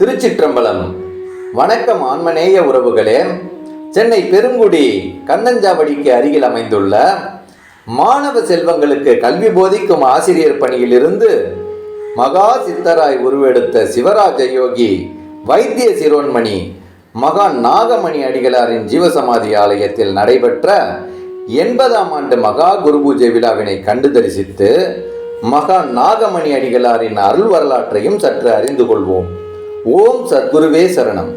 திருச்சிற்றம்பலம். வணக்கம் ஆன்மநேய உறவுகளே. சென்னை பெருங்குடி கண்ணஞ்சாவடிக்கு அருகில் அமைந்துள்ள மாணவ செல்வங்களுக்கு கல்வி போதிக்கும் ஆசிரியர் பணியிலிருந்து மகா சித்தராய் உருவெடுத்த சிவராஜ யோகி வைத்திய சிரோன்மணி மகான் நாகமணி அடிகளாரின் ஜீவசமாதி ஆலயத்தில் நடைபெற்ற எண்பதாம் ஆண்டு மகா குரு பூஜை விழாவினை கண்டு தரிசித்து மகா நாகமணி அடிகளாரின் அருள் வரலாற்றையும் சற்று அறிந்து கொள்வோம். ஓம் சத்குருவே சரணம்.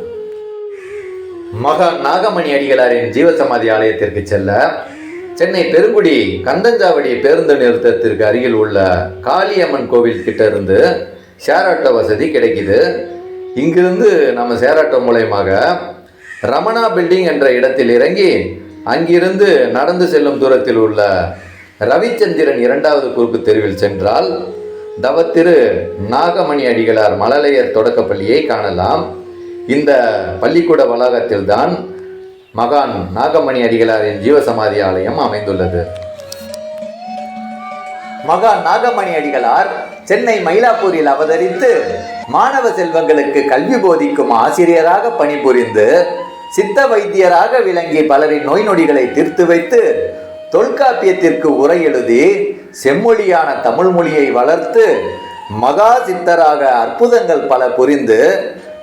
மகா நாகமணி அடிகளாரின் ஜீவசமாதி ஆலயத்திற்கு செல்ல சென்னை பெருங்குடி கந்தஞ்சாவடி பேருந்து நிறுத்தத்திற்கு அருகில் உள்ள காளியம்மன் கோவில் கிட்ட இருந்து ஷேர் ஆட்டோ வசதி கிடைக்குது. இங்கிருந்து நம்ம ஷேர் ஆட்டோ மூலயமாக ரமணா பில்டிங் என்ற இடத்தில் இறங்கி அங்கிருந்து நடந்து செல்லும் தூரத்தில் உள்ள ரவிச்சந்திரன் இரண்டாவது குறுக்கு தெருவில் சென்றால் தவத்திரு நாகமணி அடிகளார் மழலையர் தொடக்கப் பள்ளியை காணலாம். இந்த பள்ளிக்கூட வளாகத்தில்தான் மகான் நாகமணி அடிகளாரின் ஜீவசமாதி ஆலயம் அமைந்துள்ளது. மகான் நாகமணி அடிகளார் சென்னை மயிலாப்பூரில் அவதரித்து மாணவ செல்வங்களுக்கு கல்வி போதிக்கும் ஆசிரியராக பணிபுரிந்து சித்த வைத்தியராக விளங்கி பலரின் நோய் நொடிகளை தீர்த்து வைத்து தொல்காப்பியத்திற்கு உரை எழுதி செம்மொழியான தமிழ் மொழியை வளர்த்து மகா சித்தராக அற்புதங்கள் பல புரிந்து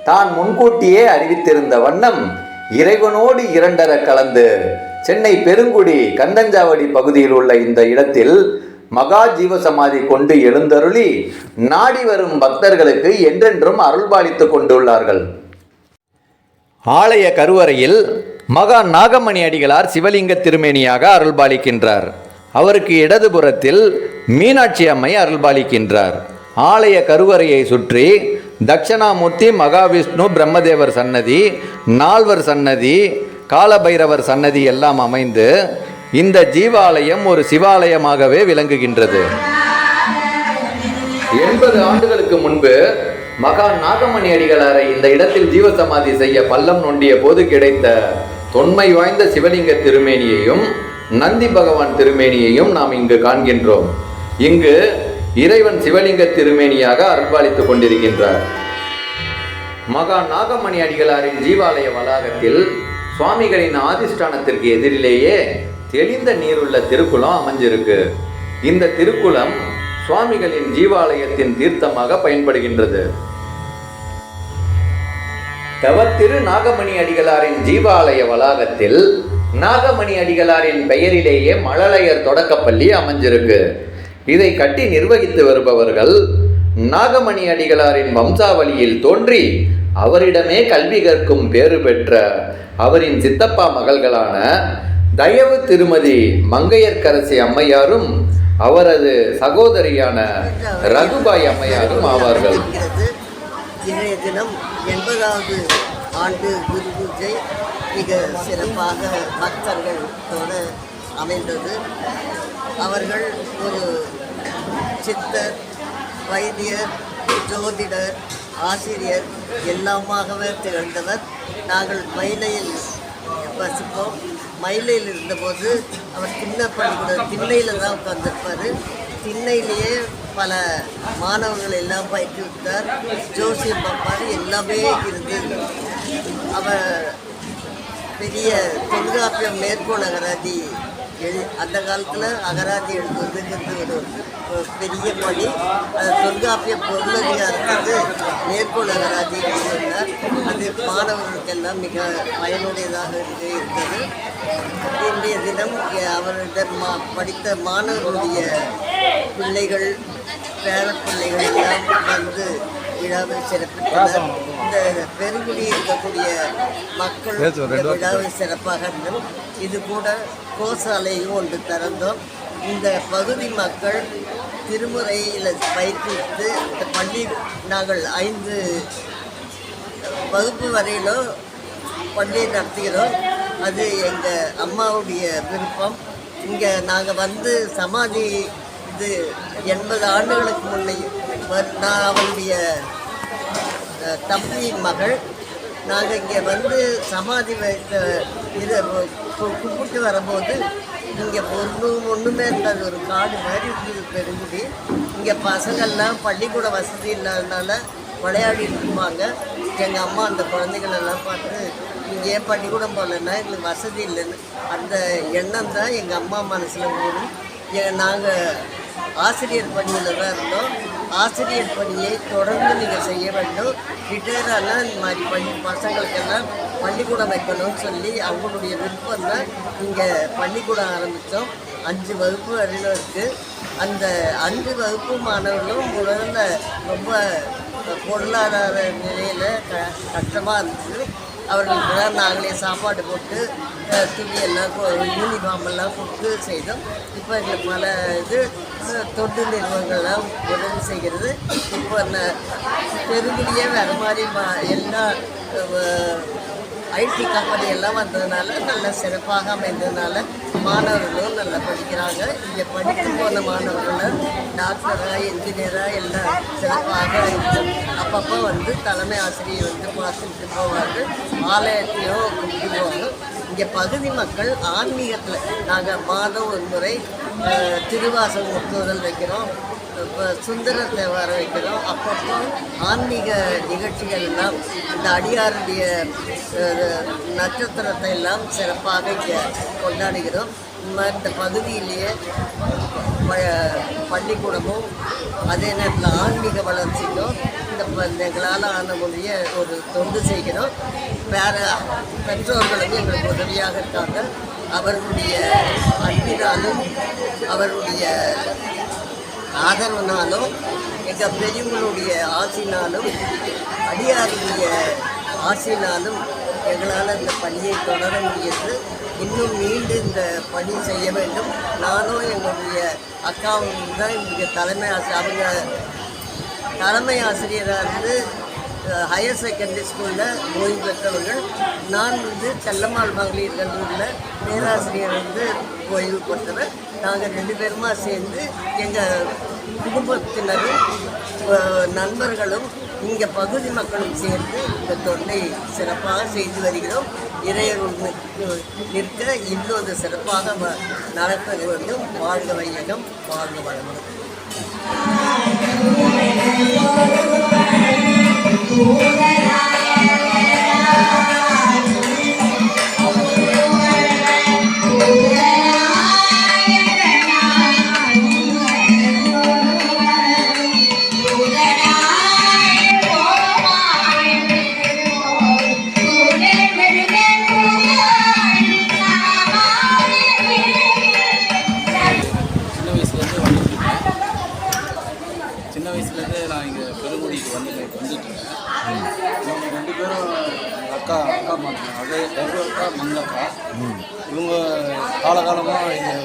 தான் முன்கூட்டியே அறிவித்திருந்த வண்ணம் இறைவனோடு இரண்டர கலந்து சென்னை பெருங்குடி கந்தஞ்சாவடி பகுதியில் உள்ள இந்த இடத்தில் மகா ஜீவசமாதி கொண்டு எழுந்தருளி நாடி வரும் பக்தர்களுக்கு என்றென்றும் அருள்பாலித்து கொண்டுள்ளார்கள். ஆலய கருவறையில் மகா நாகமணி அடிகளார் சிவலிங்க திருமேனியாக அருள்பாலிக்கின்றார். அவருக்கு இடதுபுறத்தில் மீனாட்சி அம்மை அருள்பாலிக்கின்றார். ஆலய கருவறையை சுற்றி தட்சணாமூர்த்தி மகாவிஷ்ணு பிரம்மதேவர் சன்னதி நால்வர் சன்னதி காலபைரவர் சன்னதி எல்லாம் அமைந்து இந்த ஜீவாலயம் ஒரு சிவாலயமாகவே விளங்குகின்றது. எண்பது ஆண்டுகளுக்கு முன்பு மகா நாகமணி அடிகளாரை இந்த இடத்தில் ஜீவசமாதி செய்ய பள்ளம் நோண்டிய போது கிடைத்த தொன்மை வாய்ந்த சிவலிங்க திருமேனியையும் நந்தி பகவான் திருமேனியையும் நாம் இங்கு காண்கின்றோம். இங்கு இறைவன் சிவலிங்க திருமேனியாக அருள்பாலித்துக் கொண்டிருக்கின்றார். மகா நாகமணி அடிகளாரின் ஜீவாலய வளாகத்தில் சுவாமிகளின் ஆதிஷ்டானத்திற்கு எதிரிலேயே தெளிந்த நீருள்ள திருக்குளம் அமைஞ்சிருக்கு. இந்த திருக்குளம் சுவாமிகளின் ஜீவாலயத்தின் தீர்த்தமாக பயன்படுகின்றது. தவத்திரு நாகமணி அடிகளாரின் ஜீவாலய வளாகத்தில் நாகமணி அடிகளாரின் பெயரிலேயே மழலையர் தொடக்கப்பள்ளி அமைஞ்சிருக்கு. இதை கட்டி நிர்வகித்து வருபவர்கள் நாகமணி அடிகளாரின் வம்சாவளியில் தோன்றி அவரிடமே கல்வி கற்கும் பேறு பெற்ற அவரின் சித்தப்பா மகள்களான தயவு திருமதி மங்கையர்க்கரசி அம்மையாரும் அவரது சகோதரியான ரகுபாய் அம்மையாரும் ஆவார்கள். இன்றைய தினம் எண்பதாவது ஆண்டு குரு மிக சிறப்பாக பக்தர்களோட அமைந்தது. அவர்கள் ஒரு சித்தர் வைத்தியர் ஜோதிடர் ஆசிரியர் எல்லாமாகவே திகழ்ந்தவர். நாங்கள் மயிலையில் வசிப்போம். மயிலையில் இருந்தபோது அவர் திண்ண பள்ளிக்கூட திண்ணையில் தான் உட்காந்துருப்பார் திண்ணையிலேயே பல மாணவர்கள் எல்லாம் பயிற்றுவித்தார் ஜோசியம் பார்ப்பார் எல்லாமே இருந்து. அவர் பெரிய தொல்காப்பியம் மேற்கோள் எழு அந்த காலத்தில் அகராதி எழுதுவதுங்கிறது ஒரு ஒரு பெரிய பணி. அது தொல்காப்பிய பொருளதிகாரத்துக்கு மேற்கோள் அகராதி எழுதினார் அது மாணவர்களுக்கெல்லாம் மிக பயனுடையதாக இருந்தது. இன்றைய தினம் அவரிடம் மா- படித்த மாணவர்களுடைய பிள்ளைகள் பேர பிள்ளைகள் எல்லாம் வந்து விழாவை சிறப்பித்தனர் இந்த பெருங்குடி இருக்கக்கூடிய மக்கள் இந்த விழாவை சிறப்பாக இருந்தோம் இது கூட கோசாலையும் ஒன்று திறந்தோம். இந்த பகுதி மக்கள் திருமுறையில் பயிற்றுவித்து இந்த பள்ளி நாங்கள் ஐந்து வகுப்பு வரையிலும் பள்ளியை நடத்துகிறோம். அது எங்கள் அம்மாவுடைய விருப்பம். இங்கே நாங்கள் வந்து சமாதி இது எண்பது ஆண்டுகளுக்கு முன்னே நான் அவளுடைய தம்பியின் தம்பி மகள். நாங்கள் இங்கே வந்து சமாதி வைத்த இதை கும்பிட்டு வரும்போது இங்கே ஒன்றும் ஒன்றுமே இருக்காது. ஒரு காடு மாதிரி இருந்தது பெருங்குடி இங்கே பசங்கள்லாம் பள்ளிக்கூட வசதி இல்லாதனால விளையாடி இருக்குமாங்க. எங்கள் அம்மா அந்த குழந்தைகளெல்லாம் பார்த்து இங்கே ஏன் பள்ளிக்கூடம் போகலன்னா எங்களுக்கு வசதி இல்லைன்னு. அந்த எண்ணம் தான் எங்கள் அம்மா மனசில் ஓடும் நாங்கள் ஆசிரியர் பணியில் தான் இருந்தோம். ஆசிரியர் பணியை தொடர்ந்து நீங்கள் செய்ய வேண்டும். ரிட்டையர் இந்த மாதிரி பள்ளி பசங்களுக்கெல்லாம் பள்ளிக்கூடம் வைக்கணும்னு சொல்லி அவங்களுடைய விருப்பம் தான் இங்கே பள்ளிக்கூடம் ஆரம்பித்தோம் அஞ்சு வகுப்பு வரையிலும் இருக்குது அந்த அஞ்சு வகுப்பு மாணவர்களும் முதல்ல ரொம்ப பொருளாதார நிலையில் க கஷ்டமாக இருந்துச்சு அவர்களுக்கெல்லாம் நாங்களே சாப்பாடு போட்டு துணி எல்லாம் யூனிஃபார்ம் எல்லாம் கொடுத்து செய்தோம். இப்போ எங்களுக்கு பல இது தொண்டு நிறுவனங்கள்லாம் உதவி செய்கிறது. இப்போ அந்த பெருங்குடியே வேறு மாதிரி மா எல்லா ஐடி கம்பெனி எல்லாம் வந்ததுனால நல்ல சிறப்பாக அமைந்ததுனால மாணவர்களும் நல்லா படிக்கிறாங்க. இங்கே படித்து போன மாணவர்களும் டாக்டராக என்ஜினியராக எல்லாம் சிறப்பாக இருக்கு. அப்பப்போ வந்து தலைமை ஆசிரியர் வந்து பார்த்துட்டு போவாங்க. ஆலயத்தையும் கும்பிடுவாங்க இங்கே பகுதி மக்கள் ஆன்மீகத்தில் நாங்கள் மாதம் ஒரு முறை திருவாசல் திருவாசகம் முற்றுதல் வைக்கிறோம். இப்போ சுந்தர தேவாரம் வைக்கிறோம் அப்பப்போ ஆன்மீக நிகழ்ச்சிகள் எல்லாம் இந்த அடியாருடைய நட்சத்திரத்தை எல்லாம் சிறப்பாக கொண்டாடுகிறோம். இந்த பகுதியிலேயே பள்ளிக்கூடமும் அதே நேரத்தில் ஆன்மீக வளர்ச்சிக்கும் இந்த எங்களால் ஆன முடிய ஒரு தொண்டு செய்கிறோம். வேற பெற்றோர்களும் எங்களுக்கு உதவியாக இருக்காங்க. அவர்களுடைய அன்பினாலும் அவருடைய ஆதரவுனாலும் எங்கள் பெரியவங்களுடைய ஆசினாலும் அடியாருடைய ஆசினாலும் எங்களால் இந்த பணியை தொடர முடியுது இன்னும் மீண்டு இந்த பணி செய்ய வேண்டும். நானும் எங்களுடைய அக்காவும் தான் இங்கே தலைமை ஆசிரியர் அவங்க தலைமை ஆசிரியராக இருந்து ஹையர் செகண்டரி ஸ்கூலில் ஓய்வு பெற்றவர்கள். நான் வந்து செல்லம்மாள் மகளிர் கல்லூரியில் பேராசிரியர் வந்து ஓய்வு பெற்றவர். நாங்கள் ரெண்டு பேருமா சேர்ந்து எங்கள் குடும்பத்தினரும் நண்பர்களும் இங்கே பகுதி மக்களும் சேர்ந்து இந்த தொண்டை சிறப்பாக செய்து வருகிறோம். இறையருள் நிற்க- நிற்க இன்னும் அது சிறப்பாக நடப்பது நடக்க வேண்டும் வாழ்க வையகம் வாழ்க வளமுடன். சின்ன காலகாலமாக இங்கே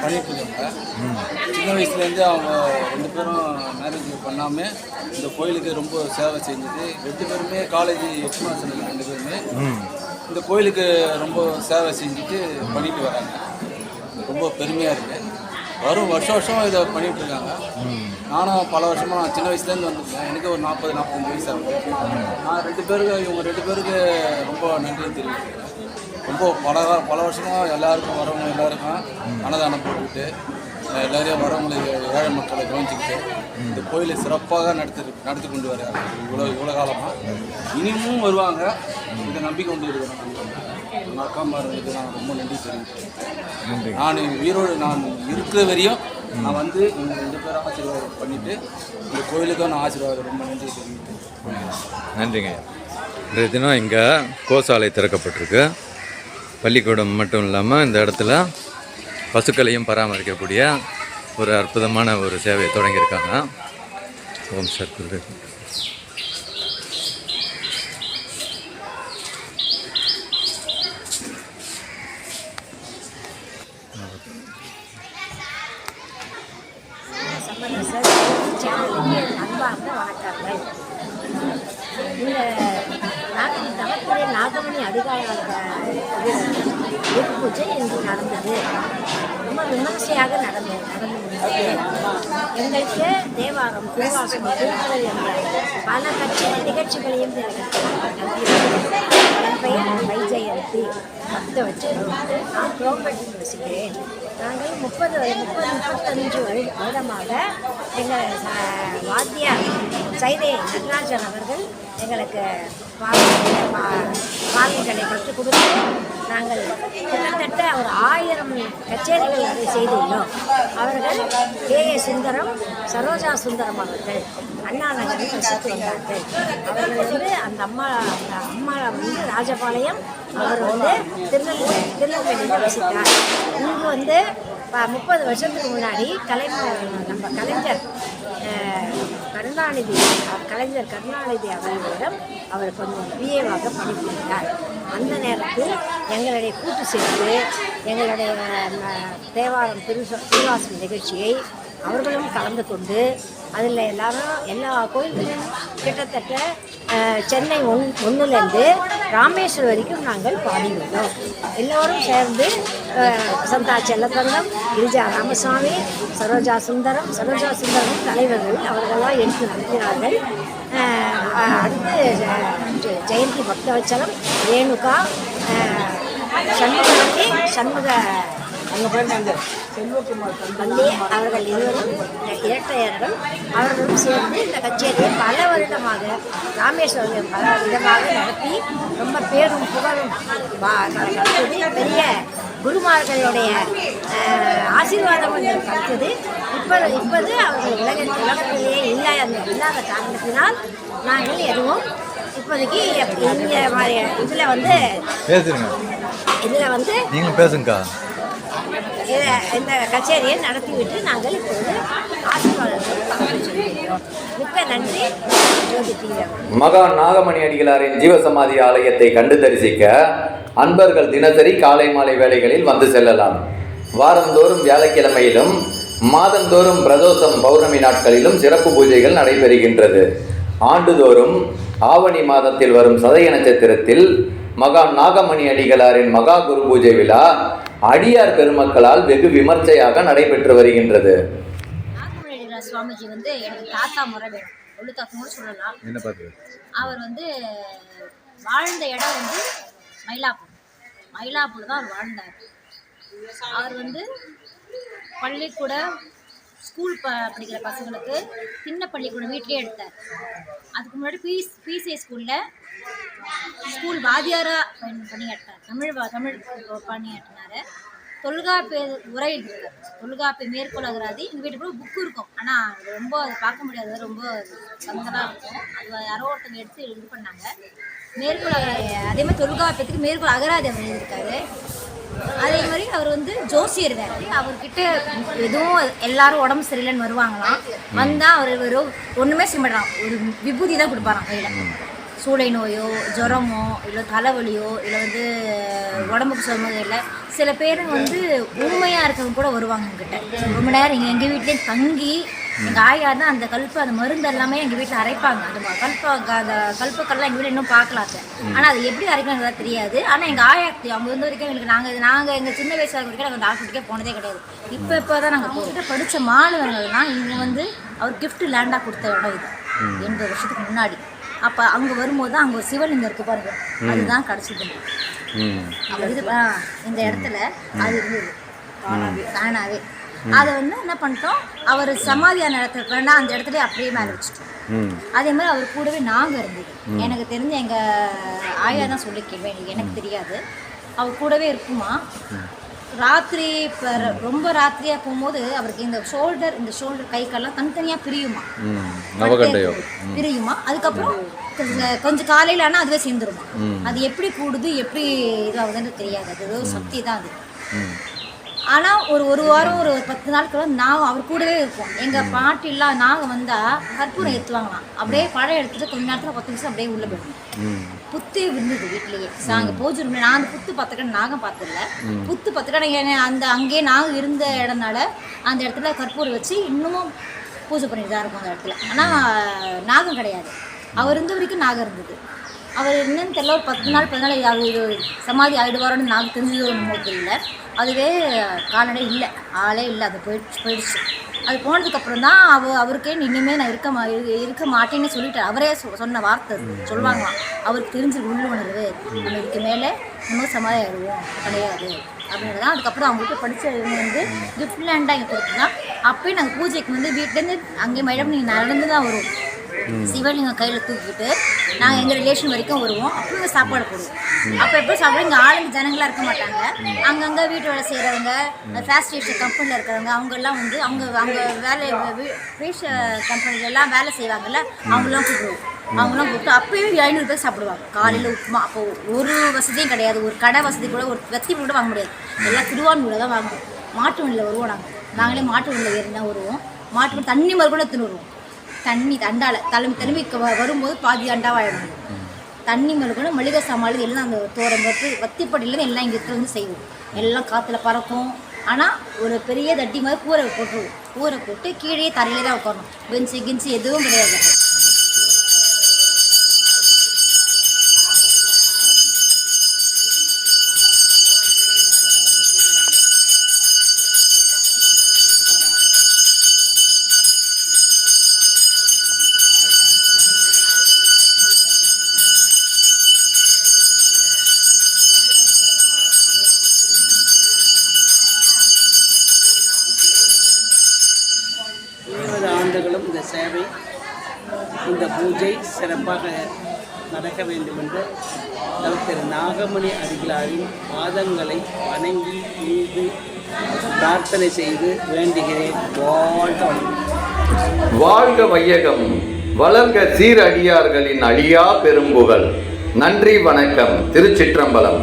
பண்ணிட்டு இருக்காங்க சின்ன வயசுலேருந்து அவங்க ரெண்டு பேரும் மேரேஜ் பண்ணாமல் இந்த கோயிலுக்கு ரொம்ப சேவை செஞ்சது ரெண்டு பேருமே காலேஜ் எக்ஸ்மாசன் ரெண்டு பேருமே இந்த கோயிலுக்கு ரொம்ப சேவை செஞ்சுட்டு பண்ணிட்டு வராங்க. ரொம்ப பெருமையாக இருக்குது வரும் வருஷம் வருஷம் இதை பண்ணிட்டு இருக்காங்க நானும் பல வருஷமாக நான் சின்ன வயசுலேருந்து வந்திருக்கேன். எனக்கு ஒரு நாற்பது நாற்பத்தஞ்சு வயசு ஆகுது. நான் ரெண்டு பேருக்கு இவங்க ரெண்டு பேருக்கு ரொம்ப நன்றி தெரிவிக்கிறேன். ரொம்ப பல பல வருஷமாக எல்லாருக்கும் வரவங்க எல்லாருக்கும் அன்னதானம் போட்டுக்கிட்டு எல்லாரையும் வரவங்களுக்கு ஏழை மக்களை கவனிச்சுக்கிட்டு இந்த கோயிலை சிறப்பாக நடத்தி நடத்தி கொண்டு வராங்க இவ்வளோ இவ்வளோ காலமாக இனிமும் வருவாங்க. இதை நம்பி கொண்டு இருக்கிறோம் மார்களுக்கு நான் ரொம்ப நன்றி தெரிவிக்கிறேன். நான் உயிரோடு நான் இருக்கிற வரையும் நான் வந்து இவங்க ரெண்டு பேரும் ஆசீர்வாதம் பண்ணிட்டு இந்த கோயிலுக்கும் நான் ஆசீர்வாதம் ரொம்ப நன்றி தெரிவிக்கிறேன். நன்றிங்க. இன்றைய தினம் இங்கே கோசாலை திறக்கப்பட்டிருக்கு. பள்ளிக்கூடம் மட்டும் இல்லாமல் இந்த இடத்துல பசுக்களையும் பராமரிக்கக்கூடிய ஒரு அற்புதமான ஒரு சேவையை தொடங்கியிருக்காங்க. ஓம் சார் குரு. வணக்கங்கள். இந்த நாக தவத்திலே நாகமணி அதிகார வெகு பூஜை இன்று நடந்தது. ரொம்ப விமர்சையாக நடந்தது. நடந்து எங்களுக்கு தேவாரம் திருவாசம் திருக்குறள் என்ற பல கட்சி நிகழ்ச்சிகளையும் என் பெயர் வைஜெயந்தி. பக்த வச்சு நான் புரோபட்டில் வசிக்கிறேன் நாங்கள் முப்பது முப்பது முப்பத்தஞ்சு வருடமாக எங்கள் வாத்தியார் சைதை நடராஜன் அவர்கள் எங்களுக்கு பாடல்களை பா- கற்றுக் கொடுத்து நாங்கள் கிட்டத்தட்ட ஒரு ஆயிரம் கச்சேரிகள் அதை செய்துள்ளோம். அவர்கள் கே. ஏ. சுந்தரம் சரோஜா சுந்தரம் அவர்கள் அண்ணா நகரில் வசித்து வந்தார்கள். அவர்கள் வந்து அந்த அம்மா அந்த அம்மா வந்து ராஜபாளையம் அவர் வந்து திருநெல்வேலி திருநெல்வேலியில் வசித்தார். இங்கு வந்து ப- முப்பது வருஷத்துக்கு முன்னாடி கலைஞர் நம்ம கலைஞர் கருணாநிதி கலைஞர் கருணாநிதி அவர்களிடம் அவர் கொஞ்சம் பிஏவாக படித்திருந்தார் அந்த நேரத்தில் எங்களுடைய கூட்டு சேர்த்து எங்களுடைய தேவாரம் திரு திருவாசம் நிகழ்ச்சியை அவர்களும் கலந்து கொண்டு அதில் எல்லாரும் எல்லா கோயில்களும் கிட்டத்தட்ட சென்னை ஒன் ஒன்றுலேருந்து ராமேஸ்வரம் வரைக்கும் நாங்கள் பாடியுள்ளோம் எல்லோரும் சேர்ந்து அஹ், சந்தா செல்லத்தங்கம் கிரிஜா ராமசாமி சரோஜா சுந்தரம் சரோஜா சுந்தரம் தலைவர்கள் அவர்களெல்லாம் எடுத்து நடத்தினார்கள். அடுத்து ஜெயந்தி பக்தவச்சலம் ரேணுகா அஹ், சண்முக அங்கே அவர்கள் இருவரும் இரட்டையர்கள் அவர்களும் சேர்ந்து இந்த கச்சேரியை பல வருடமாக ராமேஸ்வரம் பல விதமாக நடத்தி ரொம்ப பேரும் புகழும் பெரிய குருமார்களுடைய ஆசீர்வாதம் கொஞ்சம் கிடைத்தது இப்போ இப்போது அவர்கள் உலக உலகத்திலேயே இல்லை அந்த இல்லாத காரணத்தினால் நாங்கள் எதுவும் இப்போதைக்கு இந்த மாதிரி இதில் வந்து பேசுங்க. இதில் வந்து நீங்களும் பேசுங்கக்கா. இந்த கச்சேரியை நடத்திவிட்டு நாங்கள் இப்போது ஆசீர்வாதத்தை பார்க்க மிக்க நன்றி மகா நாகமணி அடிகளாரின் ஜீவசமாதி ஆலயத்தை கண்டு தரிசிக்க அன்பர்கள் தினசரி காலை மாலை வேளைகளில் வந்து செல்லலாம். வாரந்தோறும் வியாழக்கிழமையிலும் மாதந்தோறும் பிரதோஷம் பௌர்ணமி நாட்களிலும் சிறப்பு பூஜைகள் நடைபெறுகின்றது. ஆண்டுதோறும் ஆவணி மாதத்தில் வரும் சதய நட்சத்திரத்தில் மகா நாகமணி அடிகளாரின் மகா குரு பூஜை விழா அடியார் பெருமக்களால் வெகு விமர்சையாக நடைபெற்று வருகின்றது. சுவாமிஜி வந்து எனக்கு தாத்தா முறை வேணும். ஒழு தாத்தாவும் சொல்லலாம். என்ன பார்த்து அவர் வந்து வாழ்ந்த இடம் வந்து மயிலாப்பூர். மயிலாப்பூர் தான் அவர் வாழ்ந்தார். அவர் வந்து பள்ளிக்கூட ஸ்கூல் ப படிக்கிற பசங்களுக்கு சின்ன பள்ளிக்கூடம் வீட்லேயே எடுத்தார். அதுக்கு முன்னாடி பீஸ் பிசிஏ ஸ்கூலில் ஸ்கூல் வாத்தியாராக பணி பணியாற்றினார். தமிழ் வா- தமிழ் பணியாற்றினார். தொல்காப்பிய உரை எழுதியிருக்கார் தொல்காப்பிய மேற்கோள் அகராதி. எங்கள் வீட்டுக்குள்ள புக்கு இருக்கும். ஆனால் அது ரொம்ப அதை பார்க்க முடியாது. ரொம்ப சங்கதாக இருக்கும். அது யாரோ ஒருத்தங்க எடுத்து இது பண்ணாங்க. மேற்கோள் அகராதி அதே மாதிரி தொல்காப்பியத்துக்கு மேற்கோள் அகராதி அவர் எழுதியிருக்காரு. அதே மாதிரி அவர் வந்து ஜோசியர் வேறு. அவர்கிட்ட எதுவும் எல்லாரும் உடம்பு சரியில்லைன்னு வருவாங்களாம். வந்தால் அவர் வெறும் ஒன்றுமே செய்ய மாட்டான் ஒரு விபூதி தான் கொடுப்பாராம் கையில். சூளை நோயோ ஜுரமோ இல்லை தலைவலியோ இல்லை வந்து உடம்புக்கு சுமதோ இல்லை சில பேர் வந்து ஊமையாக இருக்கவங்க கூட வருவாங்க எங்கிட்ட ரொம்ப நேரம் இங்கே எங்கள் வீட்லேயே தங்கி எங்கள் ஆயா தான் அந்த கல்ப அந்த மருந்து எல்லாமே எங்கள் வீட்டில் அரைப்பாங்க. அந்த கல்ப அந்த கல்பக்கெல்லாம் எங்கள் வீட்டில் இன்னும் பார்க்கலாம் ஆனால் அது எப்படி அரைக்கணுங்கிறது தெரியாது. ஆனால் எங்கள் ஆயா அவங்க வந்து வரைக்கும் எங்களுக்கு நாங்கள் நாங்கள் எங்கள் சின்ன வயசாக வரைக்கும் நாங்கள் டாக்டர்கிட்டே போனதே கிடையாது. இப்போ இப்போ தான் நாங்கள் போகிட்ட படித்த மாணவர்கள்லாம் இங்கே வந்து அவர் gift லேண்டாக கொடுத்த இடம் இது. எண்பது வருஷத்துக்கு முன்னாடி. அப்போ அங்கே வரும்போது தான் அங்கே ஒரு சிவலிங்கம் இருக்கு பாருங்க. அதுதான் கிடச்சிது. இது இந்த இடத்துல அது இருந்தது. தானாகவே அதை வந்து என்ன பண்ணிட்டோம்? அவர் சமாதியான இடத்துல வேணா அந்த இடத்துல அப்படியே மேலே வச்சுட்டோம். அதே மாதிரி அவர் கூடவே நாங்கள் இருந்தது. எனக்கு தெரிஞ்ச எங்கள் ஆயா தான் சொல்லி கேள்வி எனக்கு தெரியாது. அவர் கூடவே இருக்குமா? ராத்திரி இப்போ ரொம்ப ராத்திரியாக போகும்போது அவருக்கு இந்த ஷோல்டர் இந்த ஷோல்டர் கை கால்லாம் தனித்தனியாக பிரியுமா பிரியுமா? அதுக்கப்புறம் கொஞ்ச- கொஞ்சம் காலையில் ஆனால் அதுவே சேர்ந்துருமா? அது எப்படி கூடுது எப்படி இதாகுதுன்னு தெரியாது. அது ஏதோ சக்தி தான் அது. ஆனால் ஒரு ஒரு வாரம் ஒரு பத்து நாட்கள் நான் அவர் கூடவே இருப்போம். எங்கள் பாட்டிலாம் நாங்கள் வந்தால் கற்பூரம் ஏற்றுவாங்களாம் அப்படியே பழம் எடுத்துட்டு கொஞ்ச நேரத்தில் பத்து நிமிஷம் அப்படியே உள்ளே போயிடும் புத்து இருந்தது வீட்லேயே. நாங்கள் பூஜை ரூம்ல நான் அந்த புத்து பத்துக்கடை நாங்கள் பார்த்ததில்ல புத்து ஏன்னா அந்த அங்கேயே நாங்கள் இருந்த இடம்னால அந்த இடத்துல கற்பூரம் வச்சு இன்னமும் பூஜை பண்ணிட்டு தான் இருக்கும் அந்த இடத்துல. ஆனால் நாகம் கிடையாது. அவர் இருந்த வரைக்கும் நாகம் இருந்தது. அவர் என்னன்னு தெரியல ஒரு பத்து நாள் பதினாலு இது சமாதி ஆகிடுவாரோன்னு நாங்கள் தெரிஞ்சதோ என்னமோ தெரியல. அதுவே கால்நடை இல்லை. ஆளே இல்லை. அது போயிடுச்சு போயிடுச்சு. அது போனதுக்கப்புறம் தான் அவ அவருக்கே இனிமேல் நான் இருக்க மா இருக்க மாட்டேன்னு சொல்லிட்டு அவரே சொ- சொன்ன வார்த்தை சொல்லுவாங்களாம் அவருக்கு தெரிஞ்சு உள்ளுணர்வு நம்ம இதுக்கு மேலே இன்னும் சமாதி ஆயிடுவோம். கிடையாது. அப்படின்றது தான் அதுக்கப்புறம் அவங்களுக்கு படித்த படித்தவங்க வந்து கிஃப்ட்லேண்டாக இங்கே கொடுத்துதான் அப்பயும் நாங்கள் பூஜைக்கு வந்து வீட்டிலேருந்து அங்கேயே மேடம் நீங்கள் நடந்து தான் வரும். சிவலிங்கம் கையில் தூக்கிட்டு நாங்கள் எங்கள் ரிலேஷன் வரைக்கும் வருவோம். அப்புறம் சாப்பாடு போடுவோம். அப்போ எப்போ சாப்பிடுவோம்? இங்கே ஆளுங்க ஜனங்களாக இருக்க மாட்டாங்க. அங்கங்கே வீட்டு வேலை செய்கிறவங்க ஃபேஸ்டேஷன் கம்பெனியில் இருக்கிறவங்க அவங்கெல்லாம் வந்து அவங்க அவங்க வேலை ஃபிஷ் கம்பெனிலலாம் வேலை செய்வாங்கல்ல அவங்களாம் கூப்பிடுவோம். அவங்களாம் கூப்பிட்டு அப்பயும் ஐநூறு பேர் சாப்பிடுவாங்க. காலையில் உப்புமா அப்போ ஒரு வசதியும் கிடையாது. ஒரு கடை வசதி கூட ஒரு வெத்தி கூட வாங்க முடியாது. எல்லாம் திருவான்மூரில் தான் வாங்குவோம். மாட்டு வண்டியில் வருவோம் நாங்கள் நாங்களே மாட்டு வண்டியில் ஏறி தான் வருவோம். மாட்டு வண்டி தண்ணி மறு கூட எடுத்துன்னு வருவோம். தண்ணி அண்டால தலைமை தலைமை வரும்போது பாதி அண்டாவாயிடும் தண்ணி மறுக்கணும் மளிகை சாமான் எல்லாம் அந்த தோரம் போட்டு வத்திப்படியிலேருந்து எல்லாம் இங்கே வந்து செய்வோம். எல்லாம் காற்றுல பறக்கும். ஆனால் ஒரு பெரிய தட்டி மாதிரி கூரை போட்டுருவோம். கூரை போட்டு கீழே தரையிலே தான் உட்காரணும் பெஞ்சு கிஞ்சு எதுவும் கிடையாது. மீண்டும் இந்த சேவை இந்த பூஜை சிறப்பாக நடக்க வேண்டும் என்று திரு நாகமணி அடிகளாரின் பாதங்களை வணங்கி மீது பிரார்த்தனை செய்து வேண்டுகிறேன். வாழ்க வாழ்க வையகம். வளர்க சீரடியார்களின் அழியா பெரும்புகள் நன்றி வணக்கம். திருச்சிற்றம்பலம்.